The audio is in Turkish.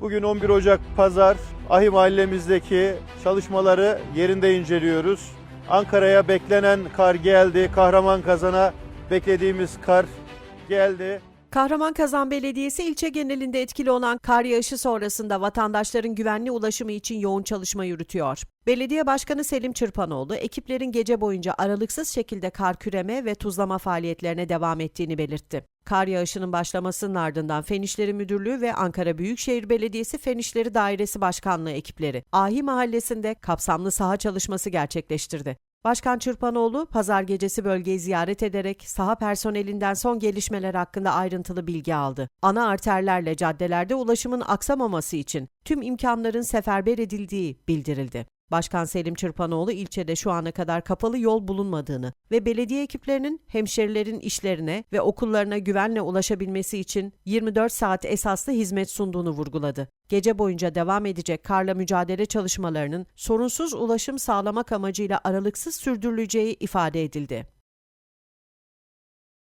Bugün 11 Ocak Pazar Ahi mahallemizdeki çalışmaları yerinde inceliyoruz. Ankara'ya beklenen kar geldi. Kahraman kazana beklediğimiz kar geldi. Kahramanmaraş Belediyesi ilçe genelinde etkili olan kar yağışı sonrasında vatandaşların güvenli ulaşımı için yoğun çalışma yürütüyor. Belediye Başkanı Selim Çırpanoğlu, ekiplerin gece boyunca aralıksız şekilde kar küreme ve tuzlama faaliyetlerine devam ettiğini belirtti. Kar yağışının başlamasının ardından Fen İşleri Müdürlüğü ve Ankara Büyükşehir Belediyesi Fen İşleri Dairesi Başkanlığı ekipleri Ahi Mahallesi'nde kapsamlı saha çalışması gerçekleştirdi. Başkan Çırpanoğlu pazar gecesi bölgeyi ziyaret ederek saha personelinden son gelişmeler hakkında ayrıntılı bilgi aldı. Ana arterlerle caddelerde ulaşımın aksamaması için tüm imkanların seferber edildiği bildirildi. Başkan Selim Çırpanoğlu ilçede şu ana kadar kapalı yol bulunmadığını ve belediye ekiplerinin hemşerilerin işlerine ve okullarına güvenle ulaşabilmesi için 24 saat esaslı hizmet sunduğunu vurguladı. Gece boyunca devam edecek karla mücadele çalışmalarının sorunsuz ulaşım sağlamak amacıyla aralıksız sürdürüleceği ifade edildi.